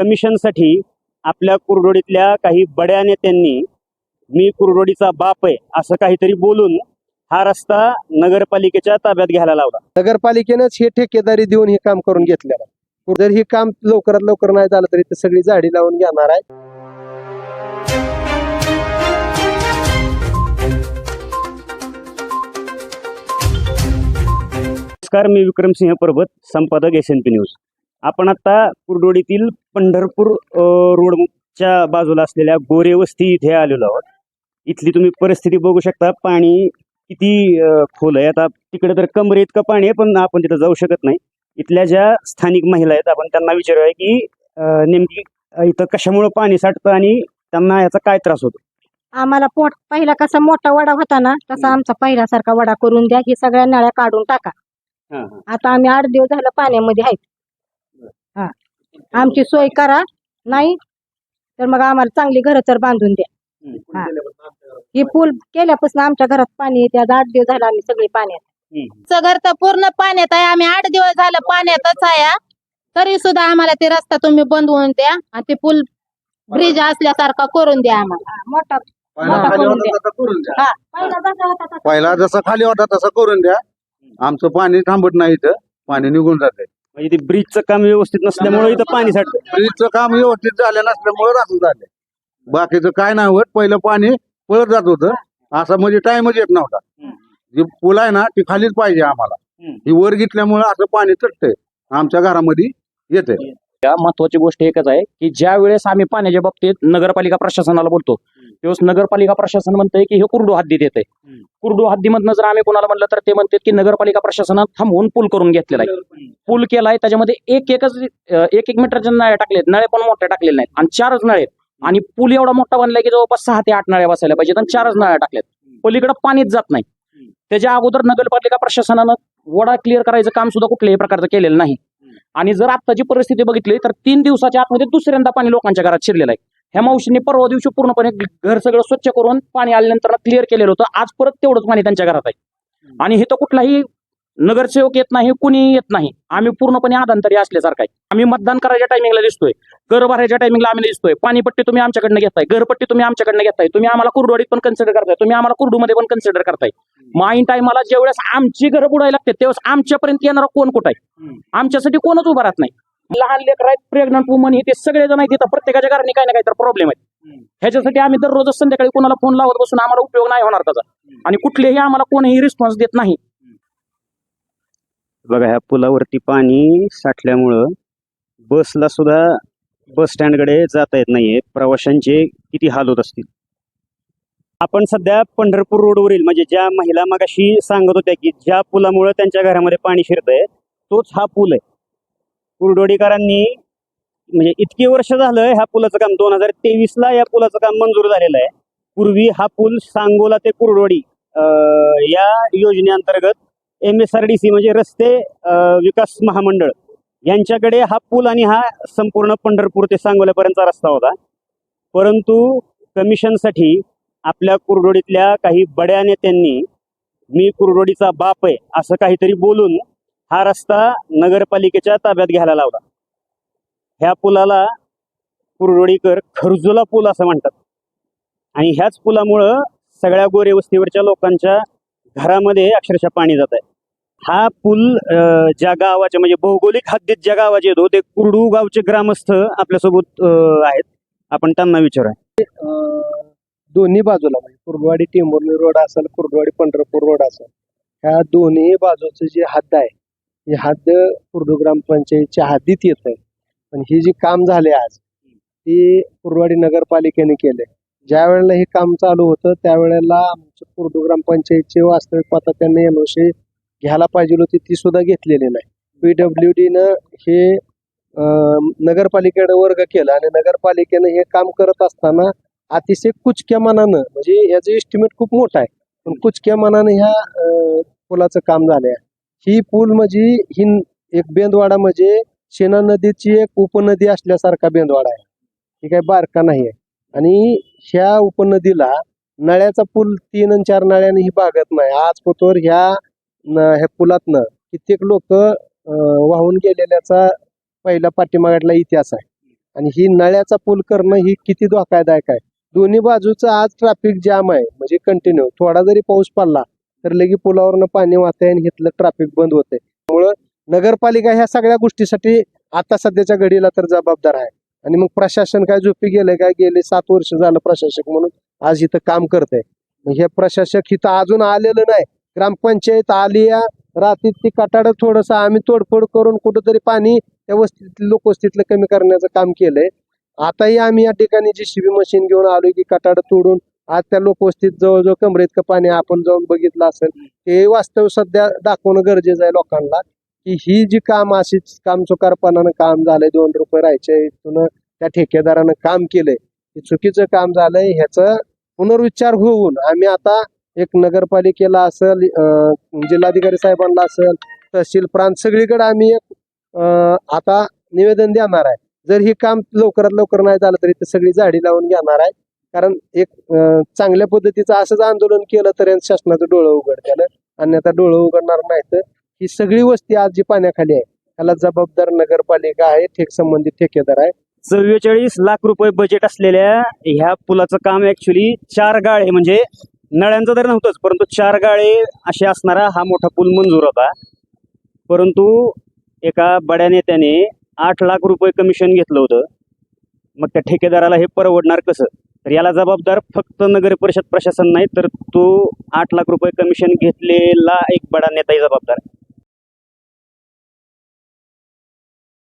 कमिशनसाठी आपल्या कुरडोडीतल्या काही बड्या नेत्यांनी मी कुरडोडीचा बाप आहे असं काहीतरी बोलून हा रस्ता नगरपालिकेच्या ताब्यात घ्यायला लावला. नगरपालिकेनंच हे ठेकेदारी देऊन हे काम करून घेतलेलं जर हे काम लवकरात लवकर नाही झालं तरी ते सगळी झाडी लावून घेणार आहे. नमस्कार मी विक्रमसिंह पर्वत संपादक एस एन पी न्यूज आपण आता कुरडोडीतील पंढरपूर रोडच्या बाजूला असलेल्या गोरे वस्ती इथे आलेलो आहोत. इथली तुम्ही परिस्थिती बघू शकता. पाणी किती खोल आहे. आता तिकडे तर कमरे इतकं पाणी आहे पण आपण तिथं जाऊ शकत नाही. इथल्या ज्या स्थानिक महिला आहेत आपण त्यांना विचारूया की नेमकी इथं कशामुळं पाणी साठतं आणि त्यांना याचा काय त्रास होतो? आम्हाला पोट पहिला कसा मोठा वडा होता ना तसा आमचा पहिल्यासारखा वडा करून द्या ही सगळ्या नळ्या काढून टाका. आता आम्ही आठ दिवस झालं पाण्यामध्ये आहेत. हा. आमची सोय करा. नाही तर मग आम्हाला चांगली घरं तर बांधून द्या. हा. ही पूल केल्यापासून आमच्या घरात पाणी येते. आज आठ दिवस झालं आम्ही सगळे पाण्यात. आमचं घर तर पूर्ण पाण्यात आहे. आम्ही आठ दिवस झालं पाण्यातच आहे. तरी सुद्धा आम्हाला ते रस्ता तुम्ही बंदवून द्या आणि ते पूल ब्रिज असल्यासारखा करून द्या आम्हाला. हा, मोठा. पहिला मोठा खाली करून होता द्या. तसा करून द्या. हा. पहिला जसा होता तसा. पहिला जसा खाली होता तसा करून द्या. आमचं पाणी थांबत नाही इथं. पाणी निघून जाते म्हणजे ते ब्रिजचं काम व्यवस्थित नसल्यामुळे इथं पाणी साठतं ब्रिजचं काम व्यवस्थित झालं नसल्यामुळे असं झालं. बाकीचं काय नाही होत. पहिलं पाणी पळत जात होतं. असं म्हणजे टाइमच येत नव्हता. जी पूल आहे ना ती खालीच पाहिजे आम्हाला. ही वर घेतल्यामुळे असं पाणी चटतंय आमच्या घरामध्ये येते महत्वाची गोष्ट एकच आहे की ज्या वेळेस आम्ही पाण्याच्या बाबतीत नगरपालिका प्रशासनाला बोलतो त्यावेळेस नगरपालिका प्रशासन म्हणतंय की हे कुर्डू हद्दीत येते. कुर्डू हद्दीमधनं जर आम्ही कोणाला म्हणलं तर ते म्हणतात की नगरपालिका प्रशासनात थांबवून पूल करून घेतलेला आहे. पूल केलाय त्याच्यामध्ये एक एकच एक एक मीटरच्या नळ्या टाकलेत. नळे पण मोठ्या टाकलेल्या नाहीत आणि चारच नळे आहेत. आणि पूल एवढा मोठा बनलाय की जवळपास सहा ते आठ नळ्या बसायला पाहिजेत आणि चारच नळ्या टाकल्यात. पलीकडे पाणीच जात नाही. त्याच्या अगोदर नगरपालिका प्रशासनानं वडा क्लिअर करायचं काम सुद्धा कुठल्याही प्रकारचं केलेलं नाही. आणि जर आत्ताची परिस्थिती बघितली तर तीन दिवसाच्या आतमध्ये दुसऱ्यांदा पाणी लोकांच्या घरात शिरलेलं आहे. ह्या मावशीने परवा दिवशी पूर्णपणे घर सगळं स्वच्छ करून पाणी आल्यानंतर क्लिअर केलेलं होतं. आज परत तेवढंच पाणी त्यांच्या घरात आहे. आणि हे तर कुठलाही नगरसेवक येत नाही कुणी येत नाही. आम्ही पूर्णपणे आधांतरी असल्यासारखं आहे. आम्ही मतदान करायच्या टायमिंगला दिसतोय. कर भरायच्या टायमिंगला आम्ही दिसतोय. पाणीपट्टी तुम्ही आमच्याकडनं घेताय. घरपट्टी तुम्ही आमच्याकडनं घेताय. तुम्ही आम्हाला कुरडवाडीत पण कन्सिडर करताय. तुम्ही आम्हाला कुरडूमध्ये पण कन्सिडर करताय. माईन टायमाला ज्यावेळेस आमची घरं बुडायला लागते त्यावेळेस आमच्यापर्यंत येणारा कोण कुठं आहे? आमच्यासाठी कोणच उभा राहत नाही. लहान लेकर आहेत प्रेग्नंट वुमन हे ते सगळे जण आहेत तिथं प्रत्येकाच्या घराने काही ना काही तर प्रॉब्लेम आहेत. ह्याच्यासाठी आम्ही दररोजच संध्याकाळी कोणाला फोन लावत बसून आम्हाला उपयोग नाही होणार त्याचा. आणि कुठलेही आम्हाला कोणीही रिस्पॉन्स देत नाही. बघा ह्या पुलावरती पाणी साठल्यामुळं बसला सुद्धा बस स्टँडकडे जाता येत नाहीये. प्रवाशांचे किती हाल होत असतील? आपण सध्या पंढरपूर रोडवरील म्हणजे ज्या महिला मगाशी सांगत होत्या की ज्या पुलामुळं त्यांच्या घरामध्ये पाणी शिरतंय तोच हा पूल आहे. कुरडोडीकरांनी म्हणजे इतकी वर्ष झालं ह्या पुलाचं काम. दोन हजार तेवीसला या पुलाचं काम मंजूर झालेलं आहे. पूर्वी हा पूल सांगोला ते कुरडोडी या योजनेअंतर्गत M S R D C म्हणजे रस्ते विकास महामंडळ यांच्याकडे हा पूल आणि हा संपूर्ण पंढरपूर ते सांगोल्यापर्यंतचा रस्ता होता. परंतु कमिशनसाठी आपल्या कुरडोडीतल्या काही बड्या नेत्यांनी मी कुरडोडीचा बाप आहे असं काहीतरी बोलून हा रस्ता नगरपालिकेच्या ताब्यात घ्यायला लावला. ह्या पुलाला कुरडोळीकर खरजुला पूल असं म्हणतात. आणि ह्याच पुलामुळं सगळ्या गोरे वस्तीवरच्या लोकांच्या घरामध्ये अक्षरशः पाणी जात आहे. हा पूल ज्या गावाच्या म्हणजे भौगोलिक हद्दीत ज्या गावाचे येतो हो, ते कुरडू गावचे ग्रामस्थ आपल्यासोबत आहेत. आपण त्यांना विचारूया. अं, दोन्ही बाजूला म्हणजे कुर्डवाडी टेंभुर्णी रोड असेल कुर्डवाडी पंढरपूर रोड असेल. ह्या दोन्ही बाजूचं जे हद्द आहे हे हद्द कुर्डू ग्रामपंचायतच्या हद्दीत येत आहे. पण ही जी काम झाले आज ती कुर्डवाडी नगरपालिकेने केले. ज्या वेळेला हे काम चालू होतं त्यावेळेला आमच्या कुर्डू ग्रामपंचायतची वास्तविक पाता त्यांनी एनओसी घ्यायला पाहिजे होती ती सुद्धा घेतलेली नाही. पीडब्ल्यू डीनं हे अं, नगरपालिकेकडे वर्ग केला आणि नगरपालिकेनं हे काम करत असताना अतिशय कुचक्या मनानं म्हणजे याचं एस्टिमेट खूप मोठा आहे. पण कुचक्या मनानं ह्या पुलाचं काम झालं आहे ही पूल म्हणजे ही एक बेंदवाडा म्हणजे शेना नदीची एक उपनदी असल्यासारखा बेंदवाडा आहे. ही काही बारका नाही आहे. आणि ह्या उपनदीला नळ्याचा पूल तीन आणि चार नळ्याने ही भागत नाही. आज पोतोर ह्या ह्या पुलातनं कित्येक लोक वाहून गेलेल्याचा पहिला पाठीमागातला इतिहास आहे. आणि ही नळ्याचा पूल करणं ही किती धोकादायक आहे. दोन्ही बाजूचं आज ट्रॅफिक जाम आहे. म्हणजे कंटिन्यू थोडा जरी पाऊस पडला तर लगे पुलावरनं पाणी वाहतंय आणि इथलं ट्रॅफिक बंद होतंय. त्यामुळं नगरपालिका ह्या सगळ्या गोष्टीसाठी आता सध्याच्या घडीला तर जबाबदार आहे. आणि मग प्रशासन काय झोपी गेलंय काय? गेले सात वर्ष झालं प्रशासक म्हणून आज इथं काम करतंय. आहे हे प्रशासक इथं अजून आलेलं नाही. ग्रामपंचायत आली या रात्री ती कटाड थोडस आम्ही तोडफोड करून कुठंतरी पाणी त्या वस्तीतील लोकवस्तीतलं कमी करण्याचं काम केलंय. आताही आम्ही या ठिकाणी जी शिबी मशीन घेऊन आलो की कटाड तोडून आज त्या लोकवस्तीत जवळजवळ कमरेत का पाणी आपण जाऊन बघितलं असेल ते वास्तव सध्या दाखवणं गरजेचं आहे लोकांना की ही जी काम अशीच काम चुकारपणानं काम झालंय दोन रुपये राहायचे इथून त्या ठेकेदारानं काम केलंय हे चुकीचं काम झालंय ह्याचं पुनर्विचार होऊन आम्ही आता एक नगरपालिकेला असेल जिल्हाधिकारी साहेबांना असेल तहसील प्रांत सगळीकडे आम्ही एक आता निवेदन देणार आहे. जर ही काम लवकरात लवकर नाही झालं तरी ते सगळी झाडी लावून घेणार आहे. कारण एक चांगल्या पद्धतीचं असंच आंदोलन केलं तर यांचं शासनाचं डोळं उघडतेलं अन्यथा डोळं उघडणार नाही तर ही सगळी वस्ती आज जी पाण्याखाली आहे त्याला जबाबदार नगरपालिका आहे ठेक संबंधित ठेकेदार आहे. चव्वेचाळीस लाख रुपये बजेट असलेल्या ह्या पुलाचं काम ऍक्च्युली चार गाळे म्हणजे नळ्यांचं तर नव्हतंच परंतु चार गाळे असे असणारा हा मोठा पूल मंजूर होता. परंतु एका बड्या नेत्याने आठ लाख रुपये कमिशन घेतलं होतं. मग त्या ठेकेदाराला हे परवडणार कसं? तर याला जबाबदार फक्त नगर परिषद प्रशासन नाही तर तो आठ लाख रुपये कमिशन घेतलेला एक बडा नेताही जबाबदार